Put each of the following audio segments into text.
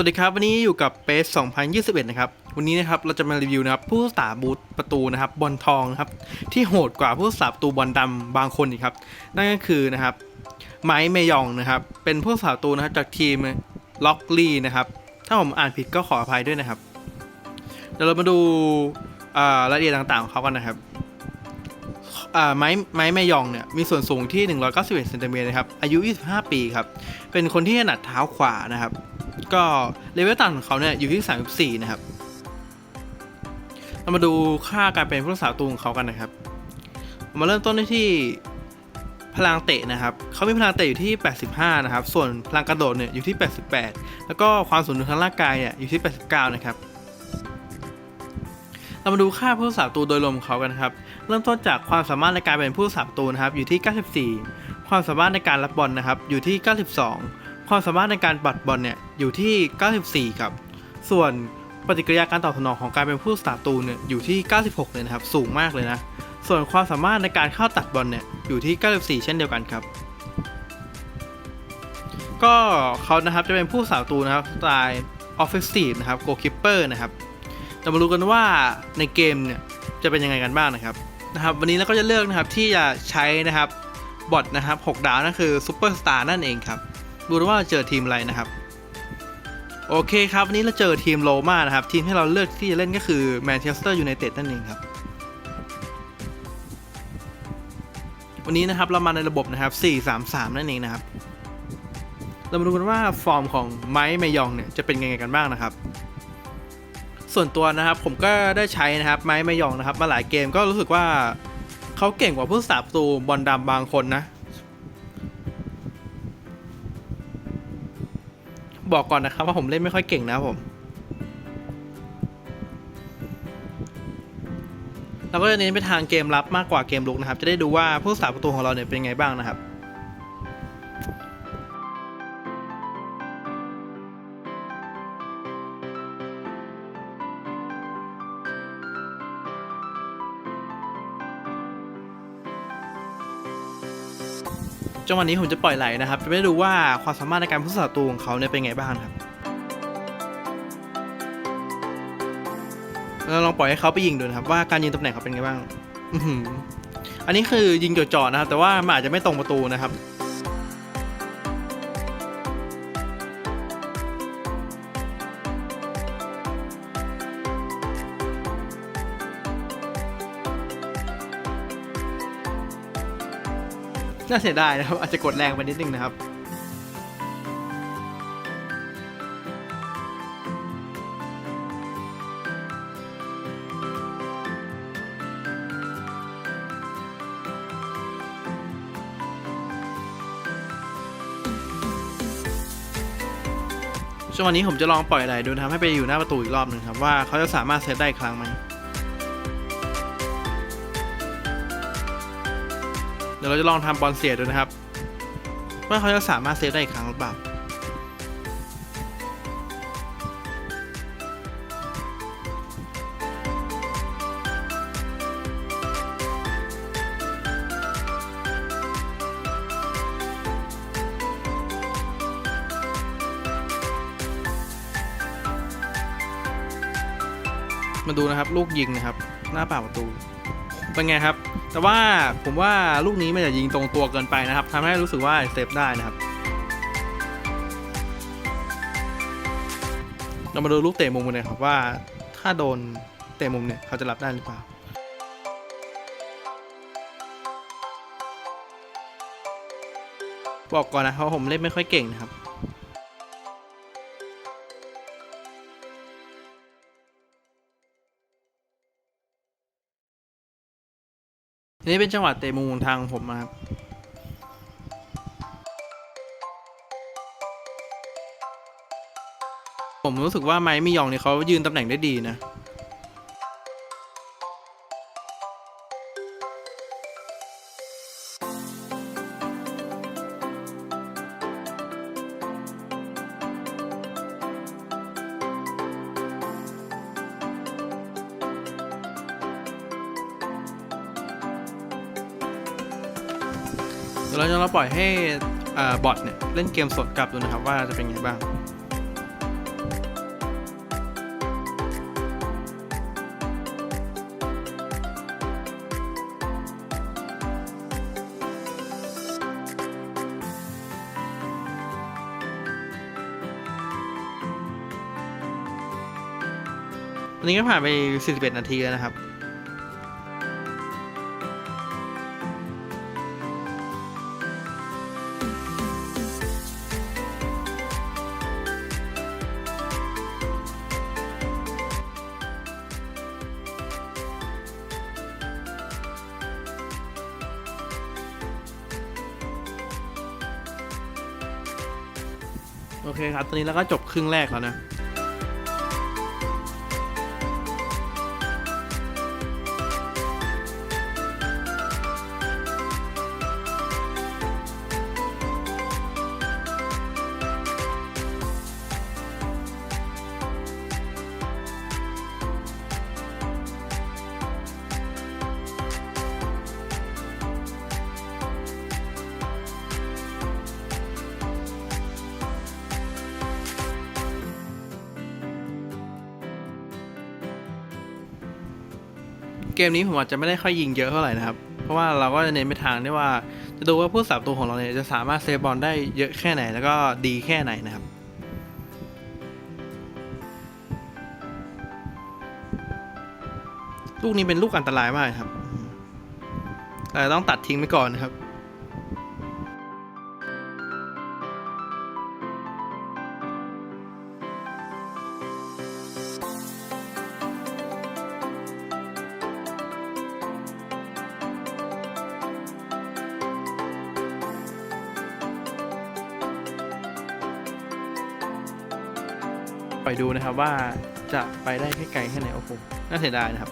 วัสดีครับวันนี้อยู่กับเปส2021 นะครับ วันนี้นะครับเราจะมารีวิวนะครับผู้รักษาบูทประตูนะครับบอลทองนะครับที่โหดกว่าผู้รักษาประตูบอลดำบางคนอีกครับ นั่นก็คือนะครับไมค์เมยองนะครับ เป็นผู้รักษาประตูนะครับจากทีมล็อกลี่นะครับ ถ้าผมอ่านผิดก็ขออภัยด้วยนะครับ เดี๋ยวเรามาดูรายละเอียดต่างๆของเขากันนะครับไม้ไม้แมยองเนี่ยมีส่วนสูงที่ 191เซนติเมตรนะครับอายุ 25 ปีครับเป็นคนที่ถนัดเท้าขวานะครับ ก็เลเวลต่ำของเขาเนี่ยอยู่ที่ 34 นะครับ เรามาดูค่าการเป็นผู้รักษาประตูของเขากันนะครับ มาเริ่มต้นที่พลังเตะนะครับ เขามีพลังเตะอยู่ที่ 85 นะครับ ส่วนพลังกระโดดเนี่ยอยู่ที่ 88 แล้วก็ความสมดุลทางร่างกายเนี่ยอยู่ที่ 89 นะครับ เรามาดูค่าผู้รักษาตูโดยรวมของเขากันครับ เริ่มต้นจากความสามารถในการเป็นผู้รักษาตูนะครับ อยู่ที่ 94 ความสามารถในการรับบอลนะครับ อยู่ที่ 92 ความสามารถในการปัดบอลเนี่ยอยู่ที่ 94 ครับ ส่วนปฏิกิริยาการตอบสนองของการเป็นผู้รักษาระตูเนี่ยอยู่ที่ 96 เลยนะครับ สูงมากเลยนะ ส่วนความสามารถในการเข้าตัดบอลเนี่ยอยู่ที่ 94 เช่นเดียวกันครับ ก็เขานะครับจะเป็นผู้รักษาตูนะครับสไตล์ offensive นะครับ goalkeeper นะครับจะมารู้กันว่าในเกมเนี่ยจะเป็นยังไงกันบ้างนะครับนะครับ วันนี้เราก็จะเลือกนะครับที่จะใช้นะครับบอทนะครับ 6 ดาวนั่นคือซูเปอร์สตาร์นั่นเองครับ ดูว่าเราเจอทีมอะไรนะครับ โอเคครับ วันนี้เราเจอทีมโรม่านะครับ ทีมที่เราเลือกที่จะเล่นก็คือแมนเชสเตอร์ยูไนเต็ดนั่นเองครับ วันนี้นะครับเรามาในระบบนะครับ 4-3-3 นั่นเองนะครับ เรามาดูกันว่าฟอร์มของไมค์เมยองเนี่ยจะเป็นยังไงกันบ้างนะครับส่วนตัวนะครับผมก็ได้ใช้นะครับไม้ไมยองนะครับ มาหลายเกมก็รู้สึกว่าเขาเก่งกว่าผู้สาประตูบอลดำบางคนนะ บอกก่อนนะครับว่าผมเล่นไม่ค่อยเก่งนะผม เราก็จะเน้นไปทางเกมรับมากกว่าเกมลุกนะครับ จะได้ดูว่าผู้สาประตูของเราเนี่ยเป็นยังไงบ้างนะครับ จังหวะนี้ผมจะปล่อยไหลนะครับจะไม่รู้ว่าความสามารถในการพุทธศาสตูของเขาเนี่ยเป็นไงบ้างครับเราลองปล่อยให้เขาไปยิงดูนะครับว่าการยิงตำแหน่งเขาเป็นไงบ้างอันนี้คือยิงจ่อๆนะครับ แต่ว่ามันอาจจะไม่ตรงประตูนะครับ น่าเสียดายนะครับ อาจจะกดแรงไปนิดนึงนะครับช่วงวันนี้ผมจะลองปล่อยไหลดูนะครับให้ไปอยู่หน้าประตูอีกรอบหนึ่งครับว่าเขาจะสามารถเซตได้ครั้งไหม เดี๋ยวเราจะลองทำบอลเสียดูนะครับ ว่าเขาจะสามารถเซฟได้อีกครั้งหรือเปล่ามาดูนะครับ ลูกยิงนะครับ หน้าเปล่าประตู เป็นไงครับ แต่ว่าผมว่าลูกนี้มันจะยิงตรงตัวเกินไปนะครับทำให้รู้สึกว่าเซฟได้นะครับ เรามาดูลูกเตะมุมกันเลยครับว่าถ้าโดนเตะมุมเนี่ยเขาจะรับได้หรือเปล่าบอกก่อนนะครับผมเล่นไม่ค่อยเก่งนะครับ นี่เป็นจังหวะเตะมุมของทางผมครับผมรู้สึกว่าไม้มิยองเนี่ยเขายืนตำแหน่งได้ดีนะ แล้วาจะเราปล่อยให้บอทเนี่ยเล่นเกมสดกลับดูนะครับว่าจะเป็นยังไงบ้างวันนี้ก็ผ่านไป 41 นาทีแล้วนะครับ โอเคครับ ตอนนี้เราก็จบครึ่งแรกแล้วนะ เกมนี้ผมอาจจะไม่ได้ค่อยยิงเยอะเท่าไหร่นะครับ เพราะว่าเราก็จะเน้นไปทางที่ว่า จะดูว่าผู้สาบตัวของเราเนี่ยจะสามารถเซฟบอลได้เยอะแค่ไหนแล้วก็ดีแค่ไหนนะครับลูกนี้เป็นลูกอันตรายมากครับ แต่ต้องตัดทิ้งไปก่อนนะครับ ไปดูนะครับว่าจะไปได้แค่ไกลแค่ไหนโอ้โหน่าเสียดายนะครับ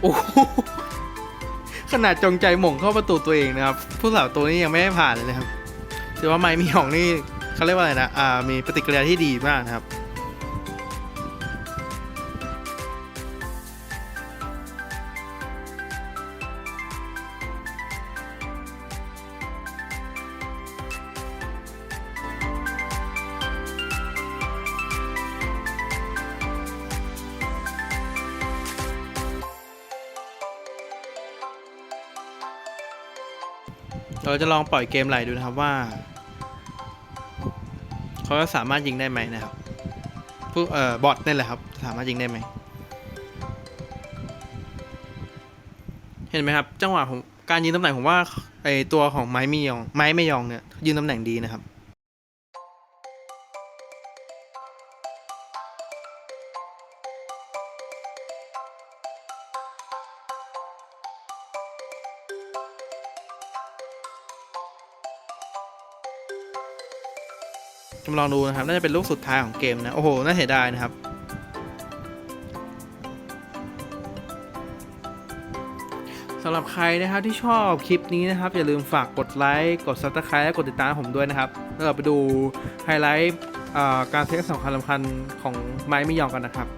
โอ้ขนาดจงใจหม่งเข้าประตูตัวเองนะครับ ผู้สาวตัวนี้ยังไม่ได้ผ่านเลยนะครับถือว่าไมมีหองนี่เขาเรียกว่าอะไรนะอ่ามีปฏิกิริยาที่ดีมากนะครับ เราจะลองปล่อยเกมไหลดูนะครับว่าเขาจะสามารถยิงได้ไหมนะครับผู้เอ่อบอทนี่แหละครับ สามารถยิงได้ไหมเห็นไหมครับ จังหวะของการยิงตำแหน่งผมว่าไอตัวของไม้ไม่ยอง ไม้ไม่ยองเนี่ยยืนตำแหน่งดีนะครับ จะมาลองดูนะครับ น่าจะเป็นลูกสุดท้ายของเกมนะ โอ้โห น่าเสียดายนะครับ สำหรับใครนะครับที่ชอบคลิปนี้นะครับ อย่าลืมฝากกดไลค์ กด subscribe และกดติดตามผมด้วยนะครับ แล้วเราไปดูไฮไลท์การเทคสำคัญสำคัญของไม้ไม่ยองกันนะครับ